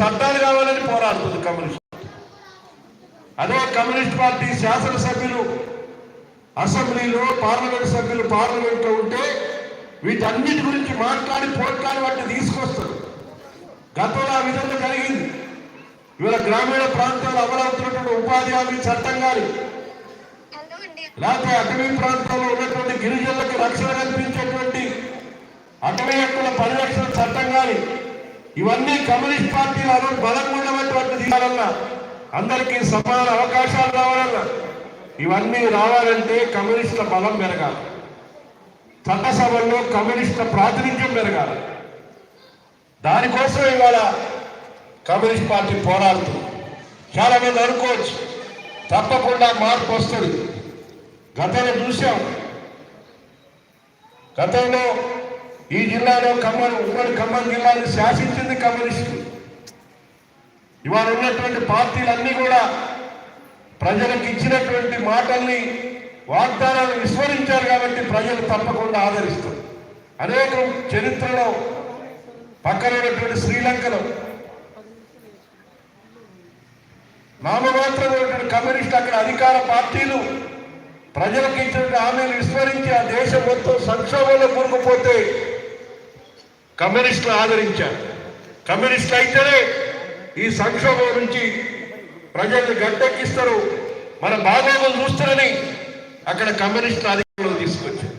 చట్టాలు కావాలని పోరాడుతుంది కమ్యూనిస్ట్. అదే కమ్యూనిస్ట్ పార్టీ శాసనసభ్యులు అసెంబ్లీలో పార్లమెంట్ సభ్యులు పార్లమెంట్లో ఉంటే వీటన్నిటి గురించి మాట్లాడి పోట్లాడి వాటిని తీసుకొస్తారు. గతంలో ఆ విధంగా జరిగింది. ఇవాళ గ్రామీణ ప్రాంతాల్లో అమలవుతున్నటువంటి ఉపాధి హామీ చట్టం కానీ లేకపోతే అటవీ ప్రాంతాల్లో ఉన్నటువంటి గిరిజనులకు రక్షణ కల్పించేటువంటి అటవీ హక్కుల పరిరక్షణ చట్టం కానీ ఇవన్నీ కమ్యూనిస్ట్ పార్టీలు ఆ రోజు బలంగా ఉన్నటువంటి తీయాలన్నా అందరికీ సమాన అవకాశాలు రావాలన్నా ఇవన్నీ రావాలంటే కమ్యూనిస్టుల బలం పెరగాలి. చట్టసభల్లో కమ్యూనిస్టుల ప్రాతినిధ్యం పెరగాలి. దానికోసం ఇవాళ కమ్యూనిస్ట్ పార్టీ పోరాడుతుంది. చాలా మంది అనుకోవచ్చు తప్పకుండా మార్పు వస్తుంది. గతంలో చూసాం. గతంలో ఈ జిల్లాలో ఖమ్మం ఉమ్మడి ఖమ్మం జిల్లాను శాసించింది కమ్యూనిస్టులు. ఇవాళ ఉన్నటువంటి పార్టీలన్నీ కూడా ప్రజలకు ఇచ్చినటువంటి మాటల్ని వాగ్దానాలు విస్మరించారు కాబట్టి ప్రజలు తప్పకుండా ఆదరిస్తారు. అనేక చరిత్రలో పక్కన ఉన్నటువంటి శ్రీలంకలో నామమాత్రమైనటువంటి కమ్యూనిస్ట్ అక్కడ అధికార పార్టీలు ప్రజలకు ఇచ్చినటువంటి హామీలు విస్మరించి ఆ దేశం మొత్తం సంక్షోభంలో కూరుకుపోతే కమ్యూనిస్టులు ఆదరించారు. కమ్యూనిస్టులు అయితేనే ఈ సంక్షోభం నుంచి ప్రజల్ని గట్టెక్కిస్తారు మన బాగోగులు చూస్తారని అక్కడ కమ్యూనిస్టులు అధికారంలో తీసుకొచ్చారు.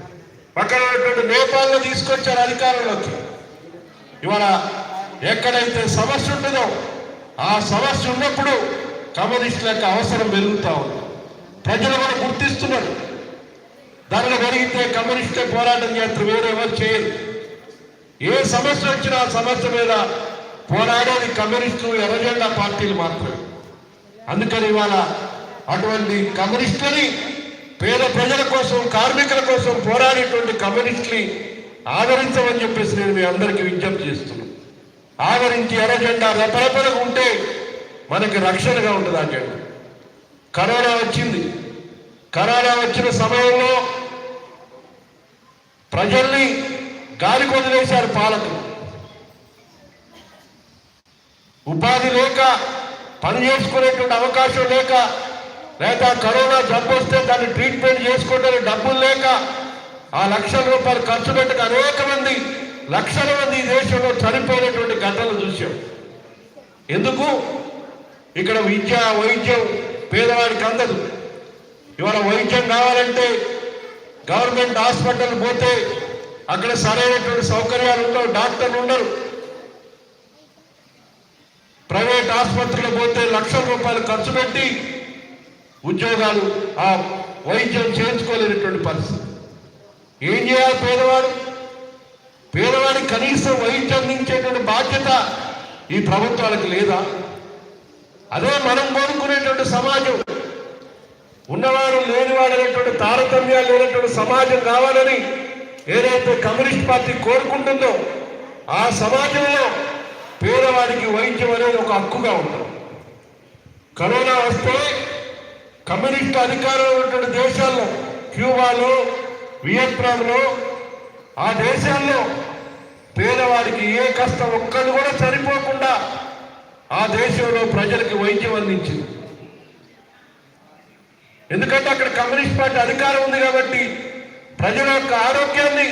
పక్కన ఉన్నటువంటి నేపాల్లో తీసుకొచ్చారు అధికారంలోకి. ఇవాళ ఎక్కడైతే సమస్య ఉంటుందో ఆ సమస్య ఉన్నప్పుడు కమ్యూనిస్టుల యొక్క అవసరం పెరుగుతూ ఉంది. ప్రజలు మనం గుర్తిస్తున్నారు. ధరలు పెరిగితే కమ్యూనిస్టే పోరాటం చేస్తారు వేరే ఎవరు చేయరు. ఏ సమస్య వచ్చినా సమస్య మీద పోరాడేది కమ్యూనిస్టులు ఎర్రజెండా పార్టీలు మాత్రమే. అందుకని ఇవాళ అటువంటి కమ్యూనిస్టులని పేద ప్రజల కోసం కార్మికుల కోసం పోరాడేటువంటి కమ్యూనిస్టుని ఆదరించమని చెప్పేసి నేను మీ అందరికీ విజ్ఞప్తి చేస్తున్నాను ఆదరించి ఎర్రజెండా రెపరెపలకు ఉంటే మనకి రక్షణగా ఉంటుంది ఆ జెండా. కరోనా వచ్చింది. కరోనా వచ్చిన సమయంలో ప్రజల్ని గాలి వదిలేశారు పాలకులు. ఉపాధి లేక పని చేసుకునేటువంటి అవకాశం లేక లేదా కరోనా జబ్బు వస్తే దాన్ని ట్రీట్మెంట్ చేసుకుంటే డబ్బులు లేక ఆ లక్షల రూపాయలు ఖర్చు పెట్టక అనేక మంది లక్షల మంది ఈ దేశంలో చనిపోయినటువంటి ఘటనలు చూసాం ఎందుకు? ఇక్కడ విద్య వైద్యం పేదవాడికి అందదు. ఇవాళ వైద్యం కావాలంటే గవర్నమెంట్ హాస్పిటల్ పోతే అక్కడ సరైనటువంటి సౌకర్యాలు ఉండవు డాక్టర్లు ఉండరు. ప్రైవేట్ ఆసుపత్రులు పోతే లక్షల రూపాయలు ఖర్చు పెట్టి ఉద్యోగాలు ఆ వైద్యం చేయించుకోలేనటువంటి పరిస్థితి. ఏం చేయాలి పేదవాడు? పేదవాడికి కనీసం వైద్యం అందించేటువంటి బాధ్యత ఈ ప్రభుత్వాలకు లేదా? అదే మనం కోరుకునేటువంటి సమాజం. ఉన్నవాడు లేనివాడు అనేటువంటి తారతమ్యాలు లేనటువంటి సమాజం కావాలని ఏదైతే కమ్యూనిస్ట్ పార్టీ కోరుకుంటుందో ఆ సమాజంలో పేదవాడికి వైద్యం అనేది ఒక హక్కుగా ఉంటుంది. కరోనా వస్తే కమ్యూనిస్ట్ అధికారంలో ఉన్నటువంటి దేశాల్లో క్యూబాలో వియత్నాంలో ఆ దేశాల్లో పేదవాడికి ఏ కష్టం ఒక్కరు కూడా సరిపోకుండా ఆ దేశంలో ప్రజలకి వైద్యం అందించింది. ఎందుకంటే అక్కడ కమ్యూనిస్ట్ పార్టీ అధికారం ఉంది కాబట్టి ప్రజల యొక్క ఆరోగ్యాన్ని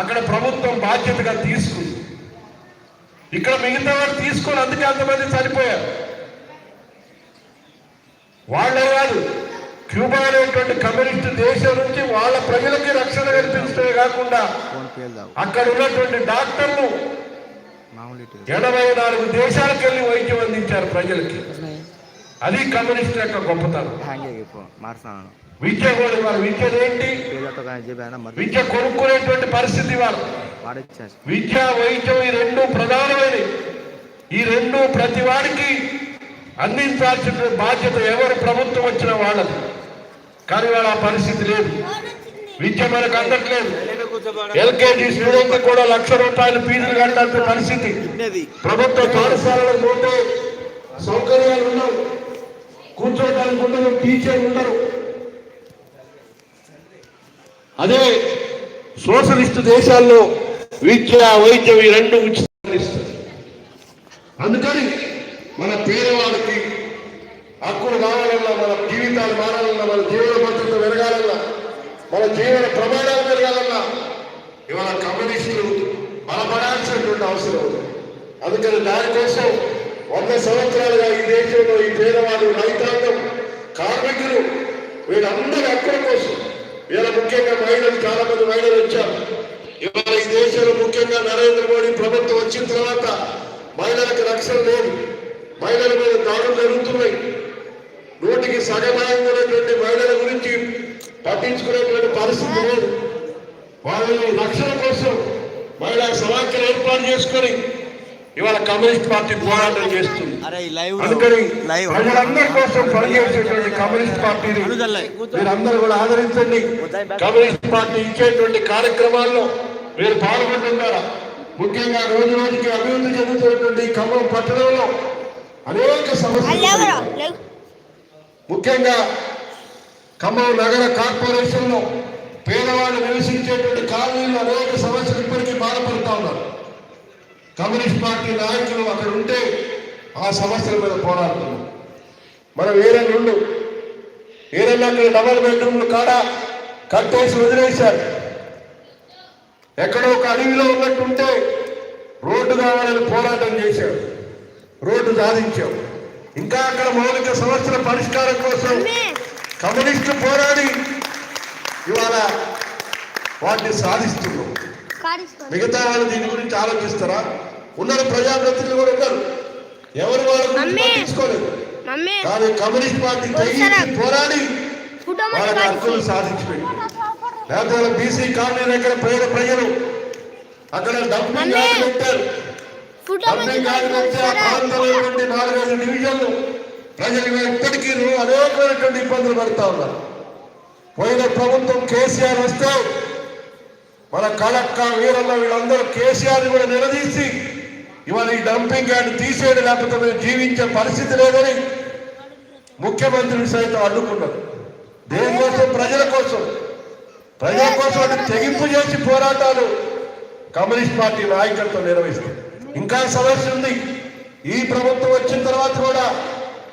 అక్కడ ప్రభుత్వం బాధ్యతగా తీసుకుంది. ఇక్కడ మిగతా వారు తీసుకొని అందుకే అంతమంది చనిపోయారు. వాళ్ళే కాదు క్యూబా అనేటువంటి కమ్యూనిస్ట్ దేశం నుంచి వాళ్ళ ప్రజలకి రక్షణ కల్పిస్తే కాకుండా అక్కడ ఉన్నటువంటి డాక్టర్లు ఎనభై నాలుగు దేశాలకు వెళ్ళి వైద్యం అందించారు ప్రజలకి. అది కమ్యూనిస్ట్ యొక్క గొప్పతనం. విద్య కూడా ఇవాళ విద్య ఏంటి విద్య కొనుక్కునేటువంటి పరిస్థితి ఇవాళ. విద్య వైద్యం ఈ రెండు ప్రధానమైనవి. ఈ రెండు ప్రతి వాడికి అందించాల్సిన బాధ్యత ఎవరు ప్రభుత్వం వచ్చిన వాళ్ళది. కానీ వాళ్ళ పరిస్థితి లేదు. విద్య మనకు అందట్లేదు. ఎల్కేజీ స్టూడెంట్ కూడా లక్ష రూపాయలు ఫీజులు కట్టాల్సిన పరిస్థితి. ప్రభుత్వ పాఠశాలలో పోతే సౌకర్యాలు ఉండవు. కూర్చోడానికి ఉండదు. టీచర్లు ఉండరు. అదే సోషలిస్ట్ దేశాల్లో విద్య వైద్యం ఈ రెండు ఉచితంగా అందుకని మన పేదవాడికి హక్కులు కావాలన్నా మన జీవితాలు మారాలన్నా మన జీవన భద్రత పెరగాలన్నా మన జీవన ప్రమాణాలు పెరగాలన్నా ఇవాళ కమ్యూనిస్టులు బలపడాల్సినటువంటి అవసరం ఉంది. అందుకని దానికోసం వంద సంవత్సరాలుగా ఈ దేశంలో ఈ పేదవాడు రైతాంగం కార్మికులు వీళ్ళందరి హక్కుల కోసం వీళ్ళ ముఖ్యంగా మహిళలు చాలా మంది మహిళలు వచ్చారు. ఇవాళ ఈ దేశంలో ముఖ్యంగా నరేంద్ర మోడీ ప్రభుత్వం వచ్చిన తర్వాత మహిళలకు రక్షణ లేదు. మహిళల మీద దాడులు జరుగుతున్నాయి. నూటికి సగమాయమైనటువంటి మహిళల గురించి పట్టించుకునేటువంటి పరిస్థితి లేదు. వాళ్ళ రక్షణ కోసం మహిళా సమాఖ్యలు ఏర్పాటు చేసుకొని ఇవాళ కమ్యూనిస్ట్ పార్టీ పోరాటం చేస్తుంది. అరే ఈ లైవ్ అందుకని లైవ్ ప్రజలందరి కోసం పనిచేసేటువంటి కమ్యూనిస్ట్ పార్టీని మీరందరూ కూడా ఆదరించండి. కమ్యూనిస్ట్ పార్టీ ఇచ్చేటువంటి కార్యక్రమాల్లో మీరు పాల్గొంటున్నారా? ముఖ్యంగా రోజు రోజుకి అభివృద్ధి చెందుతున్నటువంటి ఖమ్మం పట్టణంలో అనేక సమస్యలు ముఖ్యంగా ఖమ్మం నగర కార్పొరేషన్లో పేదవాళ్ళు నివసించేటువంటి కాలనీలు అనేక సమస్యలు ఇప్పటికీ బాధపడుతూ ఉన్నారు. కమ్యూనిస్ట్ పార్టీ నాయకులు అక్కడ ఉంటే ఆ సమస్యల మీద పోరాడుతున్నారు మనం వేరే నుండు ఏదైనా అక్కడ డబల్ బెడ్రూమ్లు కాడ కట్టేసి వదిలేశారు. ఎక్కడో ఒక అడవిలో ఉన్నట్టుంటే రోడ్డు కావాలని పోరాటం చేశాడు రోడ్డు సాధించాం. ఇంకా అక్కడ మౌలిక సమస్యల పరిష్కారం కోసం అమ్మే. కమ్యూనిస్టు పోరాడి ఇవాళ వాటిని సాధిస్తున్నాం. మిగతా వాళ్ళు దీని గురించి ఆలోచిస్తారా? ఉన్నారు ప్రజాప్రతినిధులు కూడా ఉన్నారు. ఎవరు వాళ్ళ గురించి మమ్మీ. పట్టించుకోలేదు. మమ్మీ. కానీ కమ్యూనిస్ట్ పార్టీ. పోరాడి వాళ్ళకి హక్కులు సాధించిపోయింది లేకపోతే బీసీ కాలనీ దగ్గర పేద ప్రజలు అక్కడ డంపింగ్. యార్డ్ పెట్టారు. డంపింగ్ యార్డ్ పెడితే ఆ ప్రాంతంలో నాలుగైదు డివిజన్లు ప్రజలు ఇప్పటికీ అనేకమైనటువంటి ఇబ్బందులు పడుతూ ఉన్నారు. పోయిన ప్రభుత్వం కేసీఆర్ వస్తే మన కలక్క వీరన్న వీళ్ళందరూ కేసీఆర్ కూడా నిలదీసి ఇవాళ ఈ డంపింగ్ యార్డ్ తీసేయడం లేకపోతే మేము జీవించే పరిస్థితి లేదని ముఖ్యమంత్రిని సైతం అడ్డుకున్నారు. దేనికోసం? ప్రజల కోసం. ప్రజల కోసం అది తెగింపు చేసి పోరాటాలు కమ్యూనిస్ట్ పార్టీ నాయకత్వం నిర్వహిస్తుంది ఇంకా సమస్య ఉంది. ఈ ప్రభుత్వం వచ్చిన తర్వాత కూడా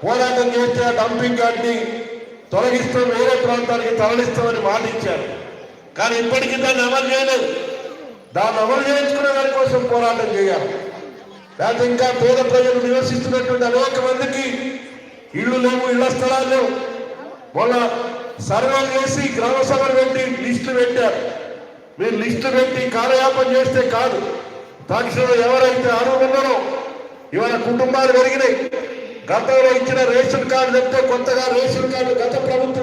పోరాటం చేస్తే డంపింగ్ యార్డ్ని తొలగిస్తాం వేరే ప్రాంతానికి తరలిస్తామని మాట ఇచ్చారు కానీ ఇప్పటికీ దాన్ని అమలు చేయలేదు. దాన్ని అమలు చేయించుకునే దాని కోసం పోరాటం చేయాలి. లేకపోతే ఇంకా పేద ప్రజలు నివసిస్తున్నటువంటి అనేక మందికి ఇళ్ళు లేవు ఇళ్ళ స్థలాలు లేవు. మొన్న సర్వేలు చేసి గ్రామ సభలు పెట్టి లిస్టు పెట్టారు. మీరు లిస్టు పెట్టి కాలయాపన చేస్తే కాదు. తక్షణం ఎవరైతే అర్హులున్నారో ఇవాళ కుటుంబాలు పెరిగినాయి. గతంలో ఇచ్చిన రేషన్ కార్డు చెప్తే కొత్తగా రేషన్ కార్డు గత ప్రభుత్వం